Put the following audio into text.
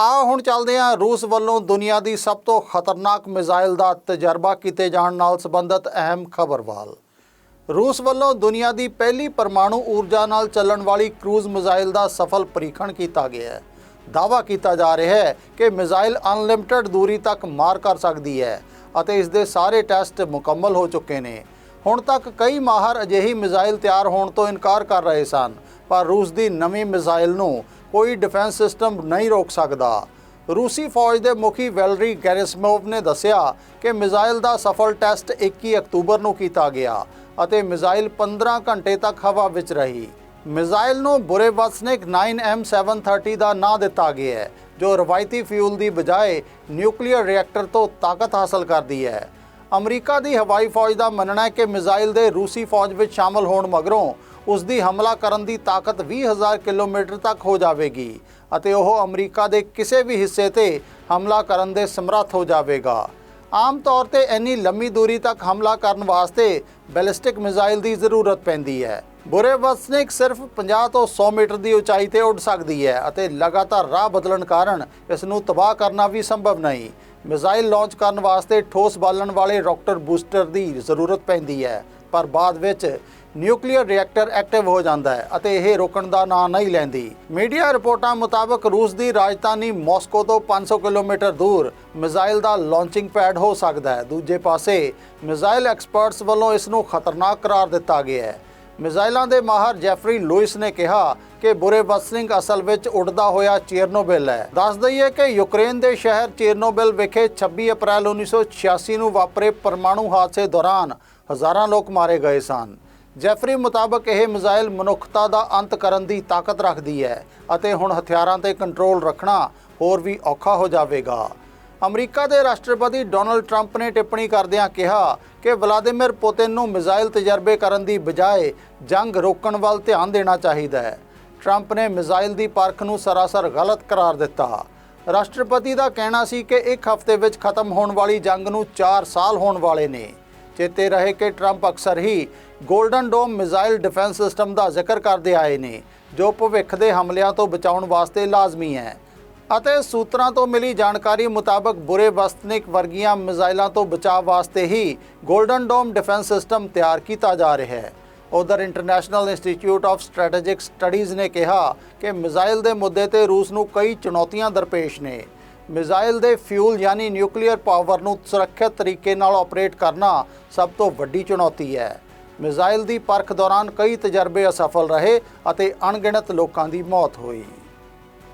ਆਓ ਹੁਣ ਚੱਲਦੇ ਹਾਂ ਰੂਸ ਵੱਲੋਂ ਦੁਨੀਆ ਦੀ ਸਭ ਤੋਂ ਖਤਰਨਾਕ ਮਿਜ਼ਾਈਲ ਦਾ ਤਜਰਬਾ ਕੀਤੇ ਜਾਣ ਨਾਲ ਸੰਬੰਧਿਤ ਅਹਿਮ ਖਬਰ ਵੱਲ। ਰੂਸ ਵੱਲੋਂ ਦੁਨੀਆ ਦੀ ਪਹਿਲੀ ਪਰਮਾਣੂ ਊਰਜਾ ਨਾਲ ਚੱਲਣ ਵਾਲੀ ਕਰੂਜ਼ ਮਿਜ਼ਾਈਲ ਦਾ ਸਫਲ ਪਰੀਖਣ ਕੀਤਾ ਗਿਆ ਹੈ। ਦਾਅਵਾ ਕੀਤਾ ਜਾ ਰਿਹਾ ਹੈ ਕਿ ਮਿਜ਼ਾਈਲ ਅਨਲਿਮਟਿਡ ਦੂਰੀ ਤੱਕ ਮਾਰ ਕਰ ਸਕਦੀ ਹੈ ਅਤੇ ਇਸ ਦੇ ਸਾਰੇ ਟੈਸਟ ਮੁਕੰਮਲ ਹੋ ਚੁੱਕੇ ਨੇ। ਹੁਣ ਤੱਕ ਕਈ ਮਾਹਰ ਅਜਿਹੀ ਮਿਜ਼ਾਈਲ ਤਿਆਰ ਹੋਣ ਤੋਂ ਇਨਕਾਰ ਕਰ ਰਹੇ ਸਨ, ਪਰ ਰੂਸ ਦੀ ਨਵੀਂ ਮਿਜ਼ਾਈਲ ਨੂੰ ਕੋਈ ਡਿਫੈਂਸ ਸਿਸਟਮ ਨਹੀਂ ਰੋਕ ਸਕਦਾ। ਰੂਸੀ ਫੌਜ ਦੇ ਮੁਖੀ ਵੈਲਰੀ ਗੈਰਿਸਮੋਵ ਨੇ ਦੱਸਿਆ ਕਿ ਮਿਜ਼ਾਈਲ ਦਾ ਸਫਲ ਟੈਸਟ 21 ਅਕਤੂਬਰ ਨੂੰ ਕੀਤਾ ਗਿਆ ਅਤੇ ਮਿਜ਼ਾਈਲ 15 ਘੰਟੇ ਤੱਕ ਹਵਾ ਵਿੱਚ ਰਹੀ। ਮਿਜ਼ਾਈਲ ਨੂੰ ਬੁਰੇਵਸਨਿਕ 9M730 ਦਾ ਨਾਂ ਦਿੱਤਾ ਗਿਆ ਹੈ, ਜੋ ਰਵਾਇਤੀ ਫਿਊਲ ਦੀ ਬਜਾਏ ਨਿਊਕਲੀਅਰ ਰਿਐਕਟਰ ਤੋਂ ਤਾਕਤ ਹਾਸਲ ਕਰਦੀ ਹੈ। ਅਮਰੀਕਾ ਦੀ ਹਵਾਈ ਫੌਜ ਦਾ ਮੰਨਣਾ ਹੈ ਕਿ ਮਿਜ਼ਾਈਲ ਦੇ ਰੂਸੀ ਫੌਜ ਵਿੱਚ ਸ਼ਾਮਲ ਹੋਣ ਮਗਰੋਂ ਉਸ ਦੀ ਹਮਲਾ ਕਰਨ ਦੀ ਤਾਕਤ 20000 ਕਿਲੋਮੀਟਰ ਤੱਕ ਹੋ ਜਾਵੇਗੀ ਅਤੇ ਉਹ ਅਮਰੀਕਾ ਦੇ ਕਿਸੇ ਵੀ ਹਿੱਸੇ ਤੇ ਹਮਲਾ ਕਰਨ ਦੇ ਸਮਰੱਥ ਹੋ ਜਾਵੇਗਾ। ਆਮ ਤੌਰ ਤੇ ਇੰਨੀ ਲੰਮੀ ਦੂਰੀ ਤੱਕ ਹਮਲਾ ਕਰਨ ਵਾਸਤੇ ਬੈਲਿਸਟਿਕ ਮਿਜ਼ਾਈਲ ਦੀ ਜ਼ਰੂਰਤ ਪੈਂਦੀ ਹੈ। ਬੁਰੇ ਵਸਨਿਕ ਸਿਰਫ 50 ਤੋਂ 100 ਮੀਟਰ ਦੀ ਉਚਾਈ ਤੇ ਉੱਡ ਸਕਦੀ ਹੈ ਅਤੇ ਲਗਾਤਾਰ ਰਾਹ ਬਦਲਣ ਕਾਰਨ ਇਸ ਨੂੰ ਤਬਾਹ ਕਰਨਾ ਵੀ ਸੰਭਵ ਨਹੀਂ। ਮਿਜ਼ਾਈਲ ਲਾਂਚ ਕਰਨ ਵਾਸਤੇ ਠੋਸ ਬਾਲਣ ਵਾਲੇ ਰਾਕਟਰ ਬੂਸਟਰ ਦੀ ਜ਼ਰੂਰਤ ਪੈਂਦੀ ਹੈ। ਪਰ ਬਾਅਦ ਵਿੱਚ ਨਿਊਕਲੀਅਰ ਰਿਐਕਟਰ ਐਕਟਿਵ ਹੋ ਜਾਂਦਾ ਹੈ ਅਤੇ ਇਹ ਰੋਕਣ ਦਾ ਨਾਂ ਨਹੀਂ ਲੈਂਦੀ। ਮੀਡੀਆ ਰਿਪੋਰਟਾਂ ਮੁਤਾਬਕ ਰੂਸ ਦੀ ਰਾਜਧਾਨੀ ਮਾਸਕੋ ਤੋਂ 500 ਕਿਲੋਮੀਟਰ ਦੂਰ ਮਿਜ਼ਾਈਲ ਦਾ ਲਾਂਚਿੰਗ ਪੈਡ ਹੋ ਸਕਦਾ ਹੈ। ਦੂਜੇ ਪਾਸੇ ਮਿਜ਼ਾਈਲ ਐਕਸਪਰਟਸ ਵੱਲੋਂ ਇਸ ਨੂੰ ਖਤਰਨਾਕ ਕਰਾਰ ਦਿੱਤਾ ਗਿਆ ਹੈ। ਮਿਜ਼ਾਈਲਾਂ ਦੇ ਮਾਹਰ ਜੈਫਰੀ ਲੂਇਸ ਨੇ ਕਿਹਾ ਕਿ ਬੁਰੇ ਵਸਲਿੰਗ ਅਸਲ ਵਿੱਚ ਉੱਡਦਾ ਹੋਇਆ ਚੇਰਨੋਬਿਲ ਹੈ। ਦੱਸ ਦਈਏ ਕਿ ਯੂਕਰੇਨ ਦੇ ਸ਼ਹਿਰ ਚੇਰਨੋਬਿਲ ਵਿਖੇ 26 ਅਪ੍ਰੈਲ 1986 ਨੂੰ ਵਾਪਰੇ ਪਰਮਾਣੂ ਹਾਦਸੇ ਦੌਰਾਨ ਹਜ਼ਾਰਾਂ ਲੋਕ ਮਾਰੇ ਗਏ ਸਨ। ਜੈਫਰੀ ਮੁਤਾਬਕ ਇਹ ਮਿਜ਼ਾਈਲ ਮਨੁੱਖਤਾ ਦਾ ਅੰਤ ਕਰਨ ਦੀ ਤਾਕਤ ਰੱਖਦੀ ਹੈ ਅਤੇ ਹੁਣ ਹਥਿਆਰਾਂ ਤੇ ਕੰਟਰੋਲ ਰੱਖਣਾ ਹੋਰ ਵੀ ਔਖਾ ਹੋ ਜਾਵੇਗਾ। ਅਮਰੀਕਾ ਦੇ ਰਾਸ਼ਟਰਪਤੀ ਡੋਨਲਡ ਟਰੰਪ ਨੇ ਟਿੱਪਣੀ ਕਰਦਿਆਂ ਕਿਹਾ ਕਿ ਵਲਾਦੀਮਿਰ ਪੁਤਿਨ ਨੂੰ ਮਿਜ਼ਾਈਲ ਤਜਰਬੇ ਕਰਨ ਦੀ ਬਜਾਏ ਜੰਗ ਰੋਕਣ ਵੱਲ ਧਿਆਨ ਦੇਣਾ ਚਾਹੀਦਾ ਹੈ। ਟਰੰਪ ਨੇ ਮਿਜ਼ਾਈਲ ਦੀ ਪਰਖ ਨੂੰ ਸਰਾਸਰ ਗਲਤ ਕਰਾਰ ਦਿੱਤਾ। ਰਾਸ਼ਟਰਪਤੀ ਦਾ ਕਹਿਣਾ ਸੀ ਕਿ ਇੱਕ ਹਫ਼ਤੇ ਵਿੱਚ ਖਤਮ ਹੋਣ ਵਾਲੀ ਜੰਗ ਨੂੰ 4 ਸਾਲ ਹੋਣ ਵਾਲੇ ਨੇ। ਚੇਤੇ ਰਹੇ ਕਿ ਟਰੰਪ ਅਕਸਰ ਹੀ golden dome missile defence system ਦਾ ਜ਼ਿਕਰ ਕਰਦੇ ਆਏ ਨੇ, ਜੋ ਭਵਿੱਖ ਦੇ ਹਮਲਿਆਂ ਤੋਂ ਬਚਾਉਣ ਵਾਸਤੇ ਲਾਜ਼ਮੀ ਹੈ। ਅਤੇ ਸੂਤਰਾਂ ਤੋਂ ਮਿਲੀ ਜਾਣਕਾਰੀ ਮੁਤਾਬਕ ਬੁਰੇ ਵਸਤਨਿਕ ਵਰਗੀਆਂ ਮਿਜ਼ਾਈਲਾਂ ਤੋਂ ਬਚਾਅ ਵਾਸਤੇ ਹੀ 골ਡਨ ਡੋਮ ਡਿਫੈਂਸ ਸਿਸਟਮ ਤਿਆਰ ਕੀਤਾ ਜਾ ਰਿਹਾ ਹੈ। ਉਧਰ international institute of strategic studies ਨੇ ਕਿਹਾ ਕਿ ਮਿਜ਼ਾਈਲ ਦੇ ਮੁੱਦੇ ਤੇ ਰੂਸ ਨੂੰ ਕਈ ਚੁਣੌਤੀਆਂ ਦਰਪੇਸ਼ ਨੇ। ਮਿਜ਼ਾਈਲ ਦੇ ਫਿਊਲ ਯਾਨੀ ਨਿਊਕਲੀਅਰ ਪਾਵਰ ਨੂੰ ਸੁਰੱਖਿਅਤ ਤਰੀਕੇ ਨਾਲ ਆਪਰੇਟ ਕਰਨਾ ਸਭ ਤੋਂ ਵੱਡੀ ਚੁਣੌਤੀ ਹੈ। ਮਿਜ਼ਾਈਲ ਦੀ ਪਰਖ ਦੌਰਾਨ ਕਈ ਤਜਰਬੇ ਅਸਫਲ ਰਹੇ ਅਤੇ ਅਣਗਿਣਤ ਲੋਕਾਂ ਦੀ ਮੌਤ ਹੋਈ।